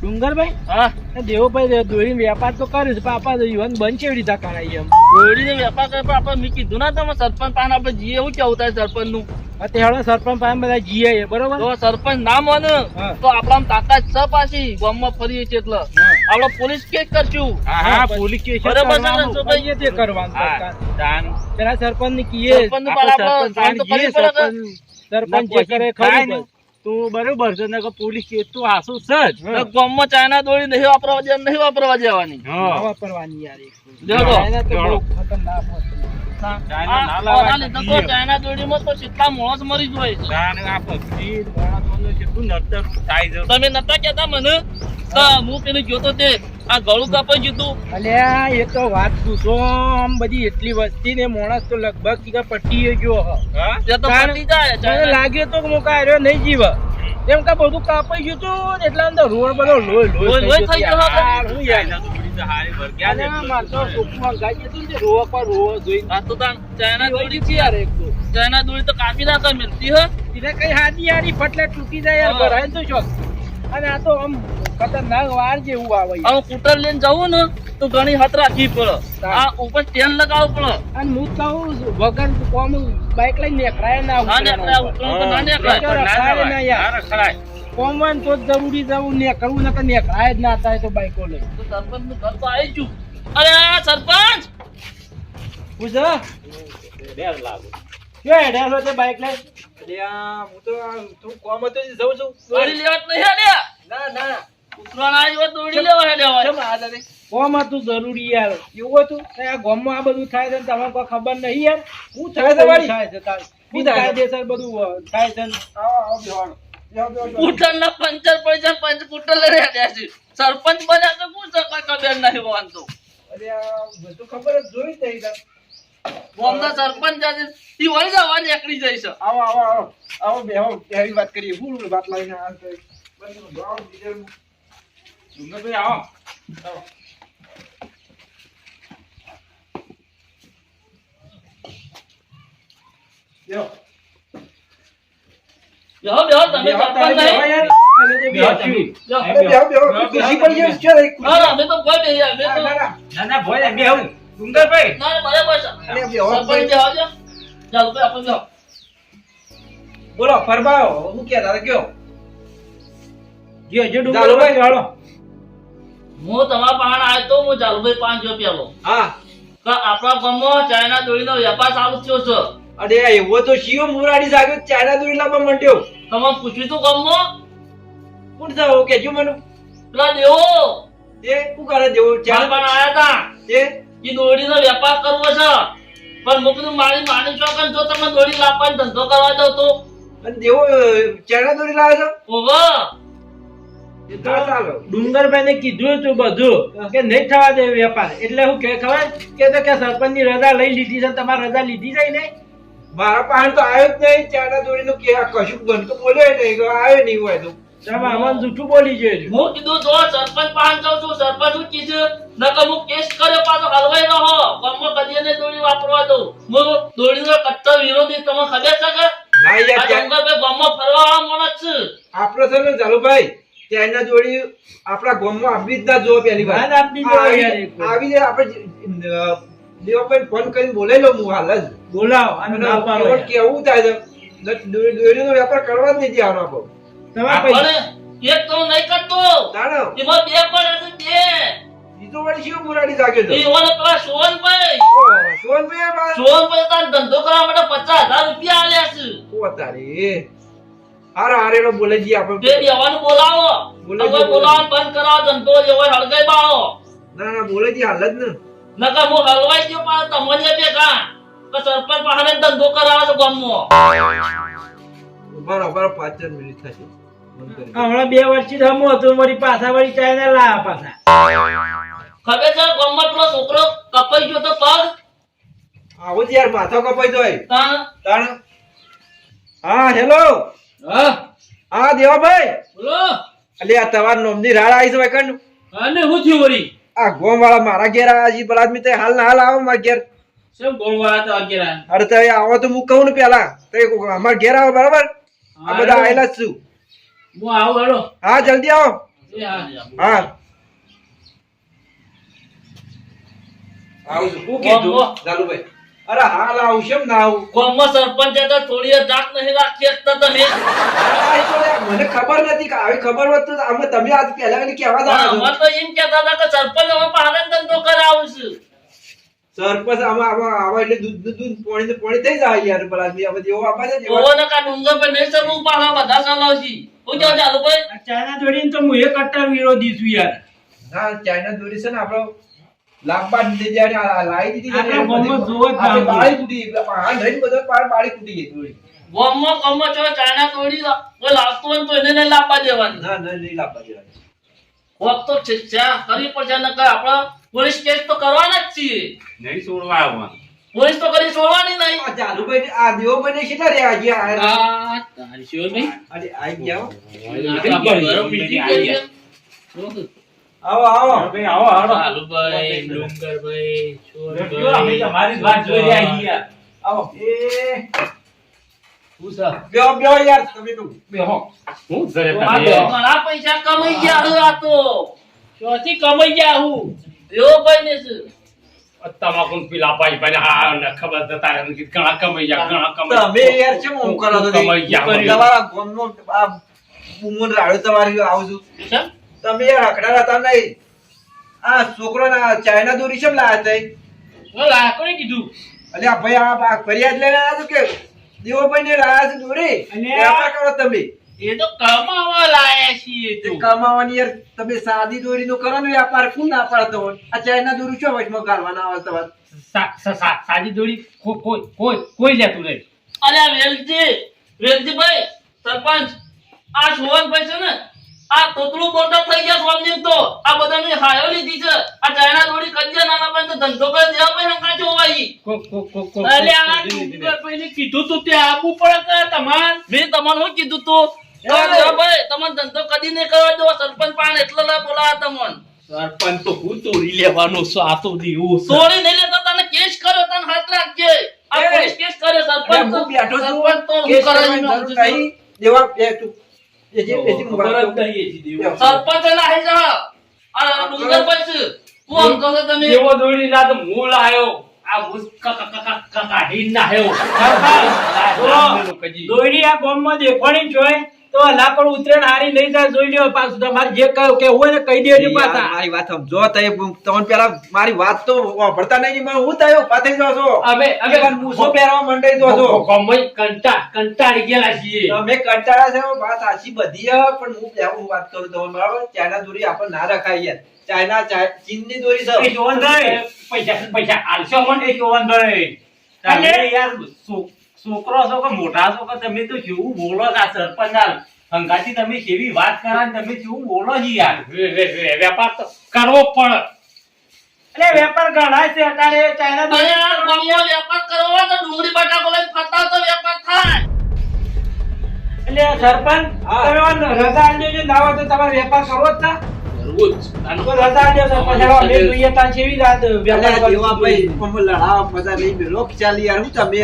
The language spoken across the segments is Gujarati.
ડુંગરભાઈ? હા. દેવભાઈ દોરી વેપાર તો કર્યું છે પાપા યુવાન બંધ કેવી રીતે કરાય એમ? દોડીને વેપાર કરે પણ આપણે મેં કીધું ના તમે સરપંચ પાન આપણે જઈએ એવું કેવું થાય સરપંચનું અત્યારે સરપંચ પાસે બધા જીએ બરોબર? તો સરપંચ ના માને તો આપણામાં તાકાત છે પાછી ગામમાં ફરીએ છીએ એટલે. આપણે પોલીસ કેસ કરશું. હા પોલીસ બરાબર છે તે કરવાનું પેલા સરપંચ ને કીએ આપણે આપણે સરપંચ જે કરે ખરું. તું બરોબર છે નકર પોલીસ કેસ તું હાસુ છે જ. ગામમાં ચાઇના દોડી નહીં વાપરવા દેવાની નહીં વાપરવા જવાની વાપરવાની યાર એક. ચાઇના તો બહુ જોડો. ખતરનાક વસ્તુ. ચાઇના ના આ- લાવાય આના લીધે તો જીએ. ચાઇના દોડીમાં તો કેટલા માણસ મરી જ હોય છે. તાન આ પક્ષી માણસોનું કેટલું નડતર થાય છે તમે નતા કેતા મને તો હું પેલું જોતો તે આ ગળું કાપાઈ ગયું અલ્યા એ તો વાત પૂછો આમ બધી એટલી વસ્તી ને માણસ તો લગભગ કીધા પટી ગયો હા. તો કારણ- જાય મને ચાઇના. તો હું કાંઈ રહ્યો નહીં જીવ. એમ કે બધું કાપાઈ ગયું તું એટલા અંદર રોડ બધો લોહી લોહી- લોહી થઈ ગયો. હું યાર. ચાઇના જતું દોડી દોડી છે યાર એક તો. ચાઇના દોડી તો કાપી નાખે મિલતી હે. કઈ હાથી યારી ફટલે તૂટી જાય યાર ભરાય તો શોખ. અને આ તો આમ ખતરનાક વાર જેવું આવે. હવે કૂટર લઈને જવું ને તો ઘણી હત રાખવી પડે આ ઉપર સ્ટેન્ડ લગાવવું પડે અને હું કહું વગર કોમ બાઈક લઈને નેકરાય ના ના નીકળાય, ઉતરેના ઉતરેના ઉપર. પર ના નીકળાય. ના યાર. ના રખડાય. કોમ ને તો જ જરૂરી જવું ને કરવું નકર નેકરાય જ ના થાય તો બાઈકો લઈ તો સરપંચનું ઘર તો આવી ગયું. અરે આ સરપંચ પૂછો ડેર લાગે. ક્યાં ડેર હોય તે બાઈક લઈ અલ્યા હું તો તું કોમ હતો જઉં છું દોડી લેવા નહીં હેડ્યા ના ના ઉતરવાના આવ્યો દોડી લેવા હેડ્યા કેમ આ દાદે? કોમ હતું જરૂરી યાર એવું હતું આ ગામમાં આ બધું થાય છે ને તમને કોઈ ખબર નહીં યાર શું થાય છે વળી? થાય છે તાર. શું કાયદેસર બધું થાય છે ને? આવો, આવો, બેહવાનો. બેહો, બેહો, બેહો. કૂટરના પંચર પૈસા પંચ કૂટર લઈને હેડ્યા છે સરપંચ બન્યા તો શું નહીં હોવાનું અલ્યા, બધું ખબર જ જોઈ જ નહીં. ગામના સરપંચ આજે ઈ વળી જવા નીકળી જાય આવો આવો આવો આવો બેહો એવી વાત કરીએ હું વાત લઈને આ તો બધું ભાવ ડીઝલ ડુંગરભાઈ આવો. આવો. બેહો. બેહો બેહો તમે બેહો, સરપંચ તારે બેહો નહીં યાર. અને તે બેહો બેહો. તમે. બેહો. અરે બેહો, બેહો. ખુરશી પર જે છે, એ ખુરશી. ના, ના, અમે તો કોઈ નહીં અમે ના, તો ના, ના. ના ના ભોય બે હું ડુંગરભાઈ ના, ના, બરાબર છે અરે બેહો, સરપંચ ભાઈ. બેહો છો. ચાલો ભાઈ આપણે બેહો. બોલો ફરમાવો. હું કે તારે કયો? જે જે ડુંગર. ચાલો ભાઈ. ભાઈ હાલો હું તમારા પાસે આવ્યો તો હું જાલુભાઈ પાંચ જો પેલો હા. કે આપણા ગામમાં ચાઇના દોડીનો વેપાર ચાલુ થયો છે. અરે એવો તો શિવ મુરાડી જાગ્યો ચાઇના દોરી મંડ્યો માંડ્યો. તમે પૂછ્યું તું ગામમાં? કોણ જાવ કેજો મને. પેલા દેવો. એ શું કરે દેવો? ચાઇના પાસે આયા તા એ? દોડીનો વેપાર કરવો છે. પણ મુકનું મારી માની ચોકન જો તમે દોડી લાવવાનો ધંધો કરવા દો તો? અને દેવો ચેડા દોડી લાવે છે? ઓહો ચાલો. ડુંગરભાઈ ને કીધું હતું બધું કે નહીં થવા દે વેપાર. એટલે હું કે ખબર? કે તો કે સરપંચની રજા લઈ લીધી છે તમારે રજા લીધી છે નહીં મારા પાસે તો આવ્યો જ નહીં. ચાડા દોડી નું કે કશું બનતું બોલ્યો નહીં. આવ્યો નહીં હોય તો. તમે આમાં જૂઠું બોલી જોઈએ હું કીધું જો સરપંચ પાસે જાઉં છું સરપંચ શું કીધું નકર હું કેસ કર્યો પાછો હલવાઈ રહો ગામમાં કદી દોડી વાપરવા દઉં. હું દોડીનો કટ્ટર વિરોધી તમને ખબર છે કે? ના યાર ડુંગરભાઈ ગામમાં ફરવા વાળા માણસ છે. આપણે છે ને ગામમાં આવી જ ના જોવો પહેલી વાર. જ. આવી જાય આપણે દેવાભાઈ ફોન કરીને બોલાવી લો હું હાલ જ. બોલાવો અને કેવું થાય છે? દો- દો- દોરીનો વેપાર કરવા જ નથી આપણો પૈસા આપણે એક તો નહીં કરતો. એમાં બે પડે બે. ઈ વળી શિવ મુરાડી જાગ્યો તો એવાને પેલા સોહનભાઈ. સોહનભાઈ સોહનભાઈ તાર ધંધો કરવા માટે પચાસ હજાર રૂપિયા આલ્યા છે. ઓ તારી. હારે હારેલો બોલે જી આપણે બે બેવાનું બોલાવો. બોલે હવે છે, બોલે બોલાવો બંધ કરાવો ધંધો એવો હળગાઈ બાળો. ના ના બોલે જી હાલ જ ને. નકર હું હલવાઈ ગયો પણ તમને ભેગા કે સરપંચ પાસે ધંધો કરાવે છે ગામમાં. બરાબર પાંચ મિનિટ થશે. હમણાં બે વર્ષથી રમો હતો મારી પાછા વળી ચાઇના લાયા પાછા. ખબર છે ગામમાં પેલો છોકરો કપાઈ ગયો તો પગ? આવો જ યાર માથો કપાઈ જોય. તણ? તણ? હા હેલો. હા. હા દેવાભાઈ. બોલો. અલે આ તવાર નોમની રાડ આવી છે વાયકણ અને હું થયું વળી? આ ગોમ વાળા મારા ઘેર આવ્યા છે બરાદ આદમી હાલ ના હાલ આવો મારા ઘેર. શું ગોમવાળા તો અગિયાર અરે તો આવો તો હું કહું ને પેલા. તો અમાર ઘેર આવો બરાબર? આ બધા આવેલા જ છું. હું આવું હા જલ્દી આવો હા, આવું છું. કીધું વાહ, વાહ. અરે હાલ આવું છે એમ ના આવું ગામમાં સરપંચ હતા, થોડી વાર નહીં રાખી શકતા તમે. તો મને ખબર નથી કે આવી ખબર હોત તો અમે તમે આજ પહેલા કહેવા દાડા તો એમ કહેતા હતા કે સરપંચ હવે પાલન ધંધો કરાવું છું. સરપંચ આમાં આમાં આવા એટલે દૂધ દૂધ પોણી ને પોણી થઈ જાય યાર પેલા બી હવે જેવો આપા છે ઓવો ને કાં ડુંગર પર નહીં સર હું પાલા બધા ચલાવશી. હું કહો ચાલુ આ ચાઇના દોડીને તો હું એ કટ્ટર વિરોધી છું યાર ના ચાઇના દોરી છે ને આપણો લાંબા દીધી જ્યારે લાવી દીધી આપણે ગામમાં જોવો જ ના બાળી તૂટી ગઈ. આ લઈને બધો પાર બાળી તૂટી ગઈ થોડી ગામમાં જો ચાઇના તોડી લાવતો હોય તો એને લાવવા દેવાની. ના ના નહીં લાવવા દેવાની. કોક તો કરવી પડશે નકર આપણે પોલીસ કેસ તો કરવાના જ છીએ. નહીં છોડવા આવવાનું. પોલીસ તો કરી છોડવાની નહીં. ચાલુ ભાઈ આ દેવોભાઈને કેટલા રહ્યા ગયા આ- આ તારી શિવભાઈ અરે આઈ ગયા હો. બીજી કરીએ. આવો આવો. ભાઈ આવો હાલો. ચાલુભાઈ, ડુંગરભાઈ, જો અમે તમારી જ વાત જોઈ રહ્યા આવો. એ? બેહો બેહો યાર તમે તો બેહો. શું કરે આ તમે? તો ઘણા પૈસા કમાઈ ગયા હું આ તો. ચોથી કમાઈ ગયા હું. એવો ભાઈ ને છે. તમાકુ પીલા પાઈ પાઈ હા ખબર તો તારે ઘણા કમાઈ ગયા ઘણા કમાઈ તમે યાર કેમ આવું કરો છો? કમાઈ ગયા તમારા ગામનો આ બુમોન રાડો તમારી આવું છું. તમે યાર અકડા હતા નહીં. આ છોકરો ના ચાઇના દોરી કેમ લાયા તઈ? લાયા કોણે કીધું? અલ્યા ભાઈ આ ફરિયાદ લઈને આવ્યા છો કે દેવોભાઈ ને રાહ છે દોરી અને વેપાર કરો તમે. એ તો કમાવા લાયા છીએ તો. કમાવાની યાર તમે સાદી દોરી નો કરો ને વ્યાપાર કોણ ના પાડતો હોય? આ ચાઇના દોરી છો વચમાં ગાળવાના આવે તમારે. સાદી દોડી કોઈ કોઈ કોઈ લેતું નહીં અરે આ વેલજી વેલજીભાઈ સરપંચ આ સોવનભાઈ છે ને આ તોતલું બોલતા થઈ ગયા સ્વામી તો. આ બધાને હાયો લીધી છે. આ ચાઇના દોરી કંજે નાના ભાઈ ધંધો કરી દેવા ભાઈ હંકા જોવાઈ કો કો કો કો અલે આ ડુંગર પહેલે કીધું તું તે આપવું પડે કે તમાર? મેં તમને શું કીધું તું? ભાઈ તમારે ધંધો કદી નહીં કરવા દો સરપંચ પાણ એટલે લા બોલાવા તમને. સરપંચ તો હું ચોરી લેવાનો છું આ તો દેવું તોડી નહીં લેતા તને કેસ કર્યો તને હાથ રાખજે. આ! પોલીસ કેસ કર્યો સરપંચ હું બેઠો સરપંચ તો હું કરાવી નહીં. દેવા બે તું એ જે એ જે મોબાઈલ સરપંચ એના હે જા આ ડુંગર પર છે. આમ કહો તમે. એવો દોડી લા તો હું લાયો આ હું ક- ક- ક- ક- ક- કાઢી નાખ્યો. દોયડી આ ગામમાં દેખવાની જોય તો લાકડ ઉતરેણ હારી નહીં જાય જોઈ લ્યો પાછું તમારે જે કહ્યું કે હોય ને કહી દેજો પાછા. મારી વાત સમજો. તઈ તમને પેલા મારી વાત તો વાપરતા નહીં મને હું થયો પાથરી જો છો? અમે અમે તમે મૂછો પહેરવા મંડાઈ દો છો? કમઈ કંટા કંટાળી ગયેલા છીએ. અમે કંટાળા છે? વાત આછી બધી પણ હું ત્યાં વાત કરું તમને બરાબર? ચાઇના દોરી આપણ ના રખાય યાર. ચાઇના ચા- ચીનની દોરી છે. જોવન જોવનભાઈ પૈસા પૈસા આલશો મને જોવન તમે યાર છો- છોકરો છો કે મોટા છો કે તમે તો કેવું બોલો છો આ સરપંચ હંગાથી તમે કેવી વાત કરા ને તમે કેવું બોલો છો યાર. વેપાર તો કરવો પડે એટલે વેપાર ઘણા છે અત્યારે ચાઇના અરે દોરી- આ ગામમાં વેપાર કરવો તો ડુંગળી બટાકો લઈને ફરતા તો વેપાર થાય. એટલે સરપંચ. તમે રજા આલી દેજો ના તો તમારે વેપાર કરવો જ લડાવા મજા નહીં ચાલી યાર હું તમે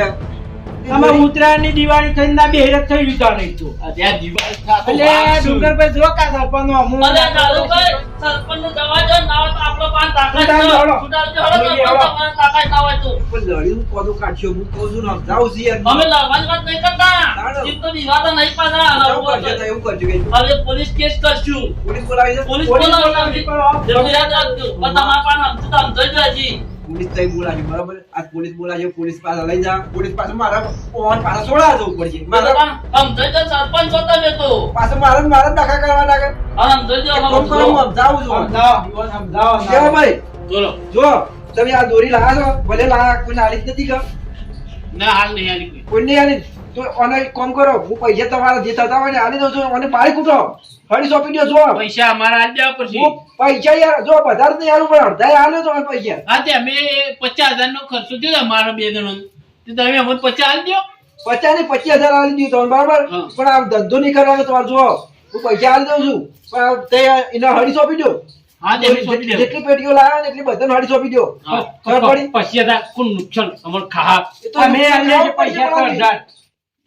તમે ઉત્તરાયણની દિવાળી થઈને ના બે હેરત થઈ લીધા નહીં તો. ત્યાં દિવાળી થાતો એટલે ડુંગરભાઈ જો કા સરપંચનો અમુક- અરે ચાલુભાઈ, સરપંચને જવા દો, ના હોય તો આપણો પાન તાકાત છૂટાવજો, સુધારજો હળો. છૂટાવજો, હળો, જોઈએ, સરપંચ તાકાત ના હોય તો. પણ લડ્યું કોનું કાઢ્યો? હું કહું છું ને સમજાવું છું યાર. અમે લડવાની વાત નહીં કરતા. જીત તો વિવાદ નહીં પાછા. એવું કરજો. એવું કરજો કે હવે પોલીસ કેસ કરશું. પોલીસ બોલાવી પોલીસ બોલાવી. યાદ રાખજો. પણ તમારા પાન જાય છે. પોલીસ થઈ બોલાવી બરાબર? આ પોલીસ બોલાવી પોલીસ પાસે લઈ જા. પોલીસ પાસે મારા ફોન પાસે છોડા જવું પડશે મારા સરપંચ હતો તો પાછું મારા મારા દાખા કરવા લાગે સમજાવું છું. સમજાવો, સમજાવો, કેવો ભાઈ? જો તમે આ દોરી લાયા છો ભલે લાયા કોઈ આલી જ નથી કા ના હાલ નહીં આલી કોઈ. કોઈ નહીં આલી તો અને કોમ કરો હું પૈસા તમારા જે થતા હોય ને આલી દઉં છું અને પાડી કૂટો. હળી સોંપી દો જો. પૈસા અમારા આલી દેવા પડશે પૈસા યાર જો વધારે નહીં આલું પણ અડધા આલ્યો તો પૈસા. હા તે અમે પચાસ હજાર નો ખર્ચો થયો અમારો બે જણો તમે અમને પચાસ આલી દો પચાસ ને પચીસ હજાર આલી દીધું તમને બરાબર? પણ આ ધંધો નહીં કરવાનો તમારે જો હું પૈસા આલી દઉં છું. પણ તે એને હળી સોંપી દો જેટલી પેટીઓ લાવ્યા ને એટલી બધાને હળી સોંપી દો ખબર પડી? પચીસ નુકસાન અમારે ખા એ તો અમે આલી દેજો પૈસા પૈસા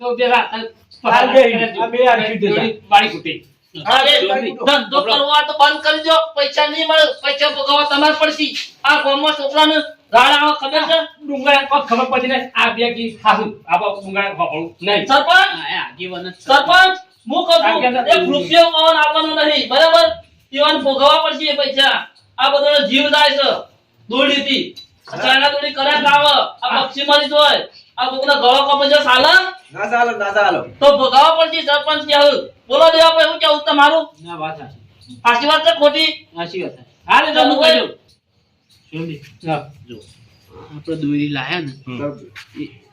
તો પેલા. બાળી કુટી ધંધો કરવો તો બંધ કરી પૈસા નહીં મળે પૈસા ભોગવવા તમારે પડશે. આ ગામમાં છોકરાને ગાળ ખબર છે? ડુંગળા કોઈ ખબર પડી નહીં આ બે કી ખાસું આપણે ડુંગળા ખવાડું નહીં. સરપંચ? સરપંચ હું કહું એક રૂપિયો પવન આપવાનો નહીં બરાબર? ઈવન ભોગવવા પડશે પૈસા. આ બધો જીવ જાય છે. દોડીથી. ચાઇના દોડી કરે લાવે. આ પક્ષી મરી જાય આ કોકના ગળો કપાઈ જાય સાલા? ના ચાલો ના ચાલો. તો ભોગવવા પડશે સરપંચ કેવું બોલો દેવા ભાઈ હું કેવું તમારું? ના વાત સાચી. સાચી વાત છે ખોટી? સાચી વાત હા લે તો હું કહી દઉં. જો. આપણે દોરી લાયા ને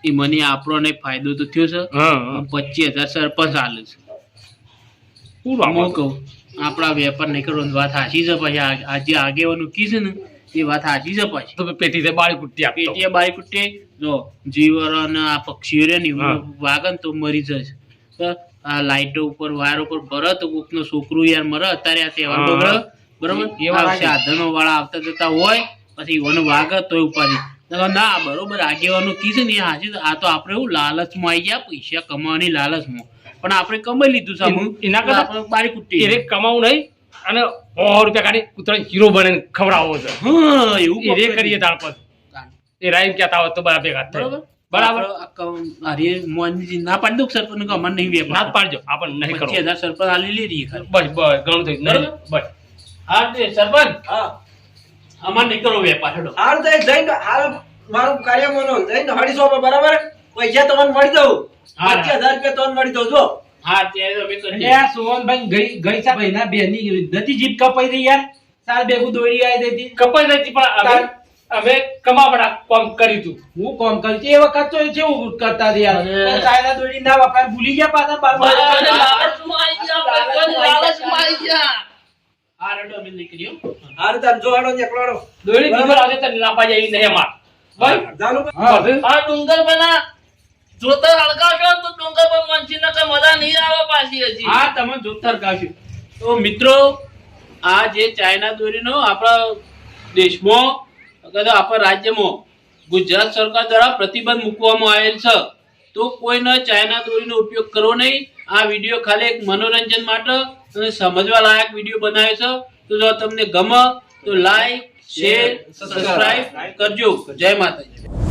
એ- મને આપણો ને ફાયદો તો થયો છે. હા પચીસ હજાર સરપંચ હાલે છે. પૂરું હું કહું આપણા વેપાર નહીં કરવાનો વાત સાચી છે પછી આજે આ જે આગેવાનું કીધું ને એ વાત સાચી છે પછી. તો પેટી બાળી કુટ્ટી આપતો. પેટી બાળી કુટ્ટી જો જીવર અને આ પક્ષીઓ રે ને હા. એવું વાગે ને તો મરી જશે આ લાઈટો ઉપર વાયર ઉપર ભરત કોકનું છોકરું યાર મરે અત્યારે આ તહેવાર. બગડે બરોબર? એ- એ વાત આ સાચી. સાધનો વાળા આવતા જતા હોય પછી ઓને વાગે તોય ઉપાધિ. ના બરોબર આગેવાનું કીધું ને હાજી આ તો આપણે એવું લાલચમાં આવી ગયા પૈસા કમાવાની લાલચમાં. પણ આપણે કમાઈ લીધું સામું એના કરતા આપણે બારી કુટી કમાવું નહીં. અને સો રૂપિયા કાઢી કૂતરા હીરો બને ખવડાવવો છે. હા એવું એ કરીએ તાર પર. એ રાઈમ કહેતા હોય તો બરાબર ભેગા થાય. બરાબર? અરે આ મોહનજી ના પાડી દઉં સરપંચ કે અમને નહીં વેપાર? ના પાડજો આપણ નહીં કરો પચીસ સરપંચ આલી લે ખાલી. બસ બસ ઘણું થઈ બરાબર? બસ. હા તે સરપંચ. હા. અમારે નહીં કરો વેપાર હેડો. હાલ તો જઈને હાલ મારું કાર્ય મોનો જઈને હડી પર બરાબર પૈસા તમને મળી દઉં. હા. પચીસ હજાર રૂપિયા તમને મળી દઉં જો. હા ત્યારે અમે એટલે સોહનભાઈ ગઈ ગઈ સા ભાઈના બેની નથી જીપ કપાઈ રહી યાર. સાલ ભેગું દોડી આવી હતી. કપાઈ નથી પણ અમે અમે કમાવડા કામ કર્યું હતું હું કોમ કરું એ વખત તો કેવું કરતા હતા યાર? અરે. દોડી ના વપરાય ભૂલી ગયા પાછા બાર તાર જો દોડી નહીં અમાર. બસ ચાલુ હા. ડુંગર બના. જોતર હળગાવશો ને તો ડુંગર પર મનસીને કઈ મજા નહીં આવે પાછી હજી. હા, તમે જોતર કાઢ્યું તો મિત્રો, આ જે ચાઇના દોરીનો આપણા દેશમાં આપણા રાજ્યમાં ગુજરાત સરકાર દ્વારા પ્રતિબંધ મૂકવામાં આવેલ છે. તો કોઈને ચાઇના દોરીનો ઉપયોગ કરવો નહીં. આ વીડિયો ખાલી એક મનોરંજન માટે અને સમજવા લાયક વીડિયો બનાવ્યો છે. તો જો તમને ગમે, તો લાઈક શેર સબસ્ક્રાઇબ કરજો. જય માતાજી.